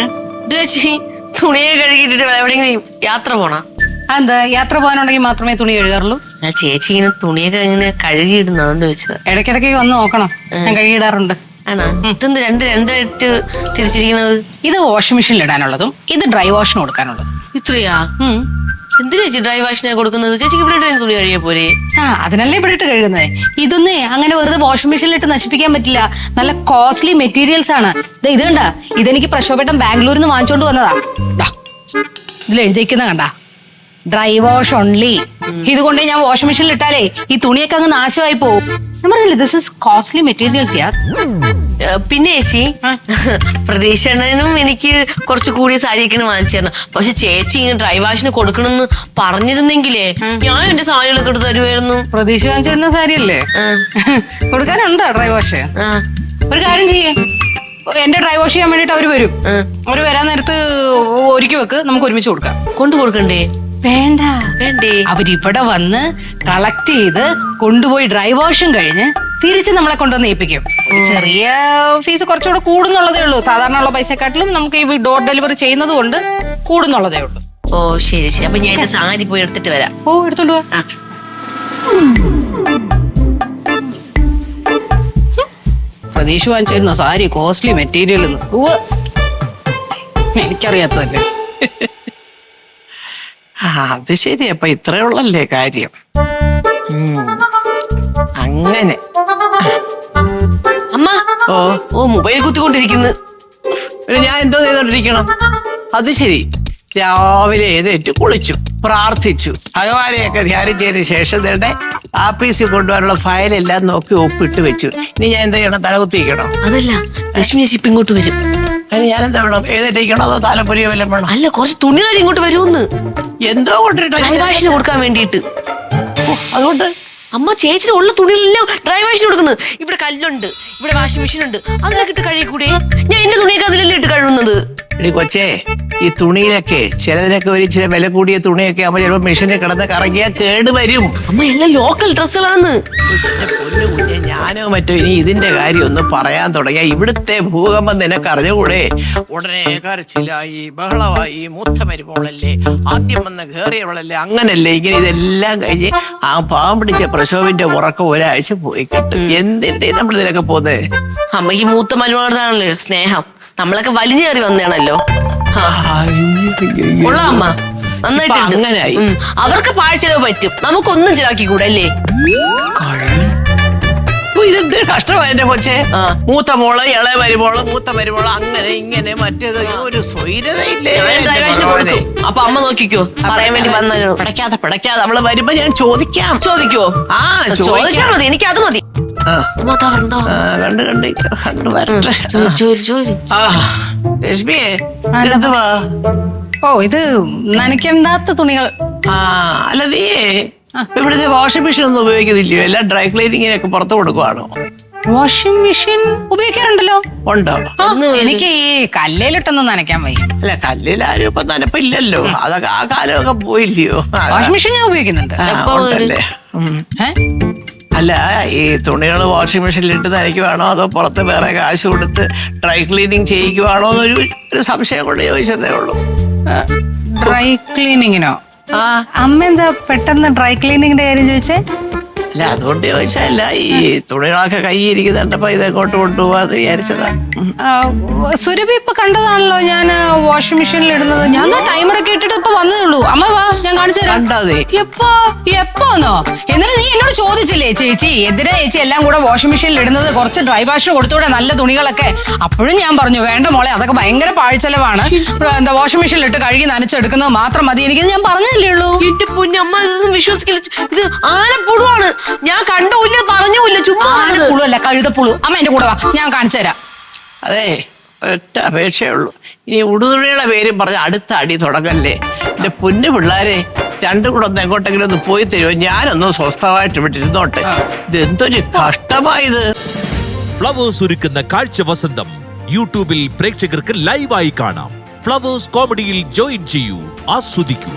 ഇത് ചേച്ചി തുണിയെ കഴുകിയിട്ടിട്ട് എവിടെയെങ്കിലും യാത്ര പോണ? എന്താ യാത്ര പോകാനുണ്ടെങ്കിൽ മാത്രമേ തുണി കഴുകാറുള്ളൂ? ഞാൻ ചേച്ചി ഇങ്ങനെ തുണിയൊക്കെ ഇങ്ങനെ കഴുകിയിടുന്ന അതുകൊണ്ട് ചോദിച്ചത്. ഇടയ്ക്കിടയ്ക്ക് വന്ന് നോക്കണം. ഞാൻ കഴുകിയിടാറുണ്ട്. ആണോ? ഇതെന്ത് രണ്ട് രണ്ടായിട്ട് തിരിച്ചിരിക്കുന്നത്? ഇത് വാഷിംഗ് മെഷീനിൽ ഇടാനുള്ളതും ഇത് ഡ്രൈ വാഷിന് കൊടുക്കാനുള്ളതും. ഇത്രയാ. എന്തിനാ ചേച്ചി ഡ്രൈ വാഷിനെ കൊടുക്കുന്നത്? ചേച്ചിക്ക് ഇവിടെ ഇടുന്ന തുണി കഴിയാ പോരെ? ആ അതിനല്ലേ ഇവിടെ ഇട്ട് കഴുകുന്നത്? ഇതൊന്നേ അങ്ങനെ വെറുതെ വാഷിംഗ് മെഷീനിൽ ഇട്ട് നശിപ്പിക്കാൻ പറ്റില്ല. നല്ല കോസ്റ്റ്ലി മെറ്റീരിയൽസ് ആണ്. ദേ ഇത് കണ്ട? ഇതെനിക്ക് പ്രശോപേട്ടം ബാംഗ്ലൂരിൽ നിന്ന് വാങ്ങിച്ചോണ്ട് വന്നതാ. ദാ, ഇതിൽ എഴുതിക്കുന്ന കണ്ട? ഡ്രൈ വാഷ് ഓൺലി ഇതുകൊണ്ട് ഞാൻ വാഷിംഗ് മെഷീനിൽ ഇട്ടാലേ ഈ തുണിയൊക്കെ അങ്ങ് നാശമായി പോകും ഞാൻ പറഞ്ഞില്ലേ this is costly materials yeah പിന്നെ ചേച്ചി പ്രതീക്ഷണനും എനിക്ക് കുറച്ച് കൂടിയ സാരിയൊക്കെയാണ് വാങ്ങിച്ചു തരണം പക്ഷെ ചേച്ചി ഇങ്ങനെ ഡ്രൈ വാഷിന് കൊടുക്കണമെന്ന് പറഞ്ഞിരുന്നെങ്കിലേ ഞാൻ എന്റെ സാരികളൊക്കെ എടുത്ത് തരുമായിരുന്നു പ്രതീക്ഷ വാങ്ങിച്ചിരുന്ന സാരിയല്ലേ? അല്ലേ കൊടുക്കാനുണ്ടോ ഡ്രൈ വാഷ് ഒരു കാര്യം ചെയ്യേ. എന്റെ ഡ്രൈ വാഷ് ചെയ്യാൻ വേണ്ടിട്ട് അവർ വരും. അവർ വരാൻ നേരത്ത് ഒരുക്കി വെക്ക്. നമുക്ക് ഒരുമിച്ച് കൊടുക്കാം. കൊണ്ടു കൊടുക്കണ്ടേ? വേണ്ട. വേണ്ടേ? അവരിവിടെ വന്ന് കളക്ട് ചെയ്ത് കൊണ്ടുപോയി ഡ്രൈ വാഷും കഴിഞ്ഞ് തിരിച്ച് നമ്മളെ കൊണ്ടുവന്ന് ഏൽപ്പിക്കും. ഒരു ചെറിയ ഫീസ് കുറച്ചുകൂടെ കൂടുന്നുള്ളതേ ഉള്ളൂ. സാധാരണ ഉള്ള പൈസക്കാട്ടിലും നമുക്ക് ഈ ഡോർ ഡെലിവറി ചെയ്യുന്നത് കൊണ്ട് കൂടുന്നുള്ളതേ ഉള്ളൂ. ഓ ശരി ശരി. അപ്പൊ ഞാൻ സാരി പോയി എടുത്തിട്ട് വരാം. ഓ എടുത്തോണ്ട് പോവാ. പ്രതീക്ഷ വാങ്ങിച്ചിരുന്നു സാരി കോസ്റ്റ്ലി മെറ്റീരിയൽ എനിക്കറിയാത്തതല്ലേ. ആ അത് ശരി അപ്പൊ ഇത്രേ ഉള്ളല്ലേ കാര്യം. ഉം. അങ്ങനെ. അമ്മ ഓ. ഓ മൊബൈൽ കുത്തിക്കൊണ്ടിരിക്കുന്നു. പിന്നെ ഞാൻ എന്തോ ചെയ്തോണ്ടിരിക്കണം. അത് ശരി. രാവിലെ എഴുന്നേറ്റ് കുളിച്ചു പ്രാർത്ഥിച്ചു. ഭഗവാനെയൊക്കെ ധ്യാനിച്ചതിന് ശേഷം തന്നെ ആപ്പീസിൽ കൊണ്ടുപോകാനുള്ള ഫയലെല്ലാം നോക്കി ഒപ്പിട്ട് വെച്ചു. ഇനി ഞാൻ എന്താ ചെയ്യണം? തലകുത്തിക്കണം അതല്ല ലക്ഷ്മി ചേച്ചി ഇപ്പൊ ഇങ്ങോട്ട് വരും. അതിന് ഞാൻ എന്താ വേണം? എഴുന്നേറ്റിരിക്കണോ അതോ താലപ്പൊലിയോ വല്ലതും വേണം? അല്ല കുറച്ച് തുണികാരി ഇങ്ങോട്ട് വരുമെന്ന്. എന്തോ കൊണ്ടിട്ട് ഡ്രൈ വാഷിന് കൊടുക്കാൻ വേണ്ടിയിട്ട്. അതുകൊണ്ട്? അമ്മ ചേച്ചിയുടെ ഉള്ള തുണികളെല്ലാം ഡ്രൈ വാഷിന് കൊടുക്കുന്നത് ഇവിടെ കല്ലുണ്ട് ഇവിടെ വാഷിംഗ് മെഷീൻ ഉണ്ട്. അതിലൊക്കെ ഇട്ട് കഴുകിക്കൂടെ? ഞാൻ എന്റെ തുണിയൊക്കെ അതിലല്ലേ ഇട്ട് കഴുകുന്നത്? എടി കൊച്ചേ ഈ തുണിയിലൊക്കെ ചിലതിനൊക്കെ ഒരു ഇച്ചിരി വില കൂടിയ തുണിയൊക്കെ ആകുമ്പോൾ ചിലപ്പോൾ മെഷീനിൽ കിടന്ന് കറങ്ങിയാൽ കേട് വരും. അമ്മ എല്ലാം ലോക്കൽ ഡ്രസ്സുകളാണ് പൊന്നു കുഞ്ഞെ ഞാനോ മറ്റോ ഇനി ഇതിന്റെ കാര്യം ഒന്ന് പറയാൻ തുടങ്ങിയ. ഇവിടുത്തെ ഭൂകമ്പം നിനക്ക് അറിഞ്ഞുകൂടെ? ഉടനെ കരച്ചിലായി ബഹളമായി മൂത്ത മരുമോളല്ലേ ആദ്യം വന്ന് കയറിയവളല്ലേ അങ്ങനല്ലേ ഇങ്ങനെ ഇതെല്ലാം കഴിഞ്ഞ് ആ പാവം പിടിച്ച പ്രശോവിന്റെ ഉറക്കം ഒരാഴ്ച പോയി കിട്ടും. എന്തിന്റെ നമ്മൾ ഇതിനൊക്കെ പോകുന്നത് അമ്മയ്ക്ക് മൂത്ത മരുമകളാണല്ലോ സ്നേഹം. നമ്മളൊക്കെ വലിഞ്ഞു കയറി വന്നതാണല്ലോ. കൊള്ളാം അമ്മ. നന്നായിട്ടുണ്ട്. അങ്ങനായി. ഉം. അവർക്ക് പാഴ്ചെലവ് പറ്റും. നമുക്കൊന്നും ചിലാക്കി കൂടെ അല്ലേ ഇതെന്തൊരു കഷ്ടമായി എന്റെ കൊച്ചെ. ആ. മൂത്ത മോൾ ഇളയ മരുമോൾ മൂത്ത മരുമോൾ അങ്ങനെ ഇങ്ങനെ മറ്റേത്. ഒരു സ്വൈരതയില്ലേ ഞാൻ എന്റെ കൊടുക്കും. അപ്പൊ അമ്മ നോക്കിക്കോ. പറയാൻ വേണ്ടി വന്നു പിടയ്ക്കാതെ പിടയ്ക്കാതെ. അവൾ വരുമ്പോ ഞാൻ ചോദിക്കാം. ചോദിക്കോ? ആ ചോദിച്ചാൽ ചോദിക്കാം. മതി. എനിക്ക് അത് മതി. കണ്ട്? കണ്ട് കണ്ട്. വരട്ടെ. രശ്മിയെ? എന്തുവാ? ഓ ഇത് നനയ്ക്കണ്ടാത്ത തുണികൾ. ആ അല്ല നീ ഇവിടുത്തെ വാഷിംഗ് മെഷീൻ ഒന്നും ഉപയോഗിക്കുന്നില്ലയോ? എല്ലാം ഡ്രൈ ക്ലീനിങ്ങിനൊക്കെ പുറത്തു കൊടുക്കുവാണോ? Washing machine ഉപയോഗിക്കാറുണ്ടല്ലോ. ഉണ്ടോ? എനിക്ക് ഈ കല്ലിലിട്ടൊന്നും നനയ്ക്കാൻ വയ്യ. അല്ല കല്ലിലാരും ഇപ്പൊ നനപ്പില്ലല്ലോ. അതൊക്കെ ആ കാലമൊക്കെ പോയില്ലയോ? വാഷിംഗ് മെഷീൻ ഞാൻ ഉപയോഗിക്കുന്നുണ്ട്. ഉണ്ടല്ലേ? അല്ല ഈ തുണികൾ വാഷിംഗ് മെഷീനിൽ ഇട്ട് നനയ്ക്കുവാണോ അതോ പുറത്ത് വേറെ കാശ് കൊടുത്ത് ഡ്രൈ ക്ലീനിങ് ചെയ്യിക്കുവാണോ എന്നൊരു ഒരു സംശയം കൊണ്ട് ചോദിച്ചതേ ഉള്ളൂ. ഡ്രൈ ക്ലീനിങ്ങിനോ ആ. അമ്മ എന്താ പെട്ടെന്ന് ഡ്രൈ ക്ലീനിങ്ങിന്റെ കാര്യം ചോദിച്ചേ? അല്ല അതുകൊണ്ട് ചോദിച്ചല്ല ഈ തുണികളൊക്കെ കൈയിരിക്കുന്ന കണ്ടപ്പോ ഇതെങ്ങോട്ട് കൊണ്ടുപോവാന്ന് വിചാരിച്ചതാ. ആ, സുരഭി ഇപ്പൊ കണ്ടതാണല്ലോ ഞാൻ വാഷിംഗ് മെഷീനിൽ ഇടുന്നത്. ഞാൻ ടൈമർ ഒക്കെ ഇട്ടിട്ട് ഇപ്പൊ വന്നതേ ഉള്ളൂ. അമ്മ വാ ഞാൻ കാണിച്ചു തരാം. കണ്ടോ നീ എപ്പോ എപ്പോന്നോ? എന്നിട്ട് നീ എന്നോട് ചോദിച്ചില്ലേ ചേച്ചി എതിരെ ചേച്ചി എല്ലാം കൂടെ വാഷിംഗ് മെഷീനിൽ ഇടുന്നത് കുറച്ച് ഡ്രൈ വാഷ് കൊടുത്തൂടെ നല്ല തുണികളൊക്കെ? അപ്പോഴും ഞാൻ പറഞ്ഞു വേണ്ട മോളെ അതൊക്കെ ഭയങ്കര പാഴ്ചെലവാണ്. എന്താ വാഷിംഗ് മെഷീനിൽ ഇട്ട് കഴുകി നനച്ചെടുക്കുന്നത് മാത്രം മതി. എനിക്ക് ഞാൻ പറഞ്ഞല്ലേ ഉള്ളൂ. എന്റെ പൊന്നമ്മ ഇതൊന്നും വിശ്വസിക്കില്ല. ഇത് ആനപ്പുഴുവാണ്. ഞാൻ കണ്ടൂല്ല പറഞ്ഞൂല്ല ചുമ്മാ അല്ല കഴുതപ്പുളു. അമ്മ എന്റെ കൂടെ വാ ഞാൻ കാണിച്ചു തരാം. അതെ ഒറ്റ അപേക്ഷയേ ഉള്ളൂ. ഇനി ഉടുതുണിയുടെ പേരും പറഞ്ഞ അടുത്ത അടി തുടങ്ങല്ലേ. എന്റെ പൊന്നു പിള്ളേരെ രണ്ടും കൂടെ ഒന്ന് എങ്ങോട്ടെങ്കിലും ഒന്ന് പോയി തരുമോ? ഞാനൊന്നും സ്വസ്ഥമായിട്ട് വിട്ടിരുന്നോട്ടെ ഇരുന്നോട്ടെ. ഇതെന്തൊരു കഷ്ടമായത്. ഫ്ലവേഴ്സ് ഒരുക്കുന്ന കാഴ്ച വസന്തം. യൂട്യൂബിൽ പ്രേക്ഷകർക്ക് ലൈവായി കാണാം. ഫ്ലവേഴ്സ് കോമഡിയിൽ ജോയിൻ ചെയ്യൂ ആസ്വദിക്കൂ.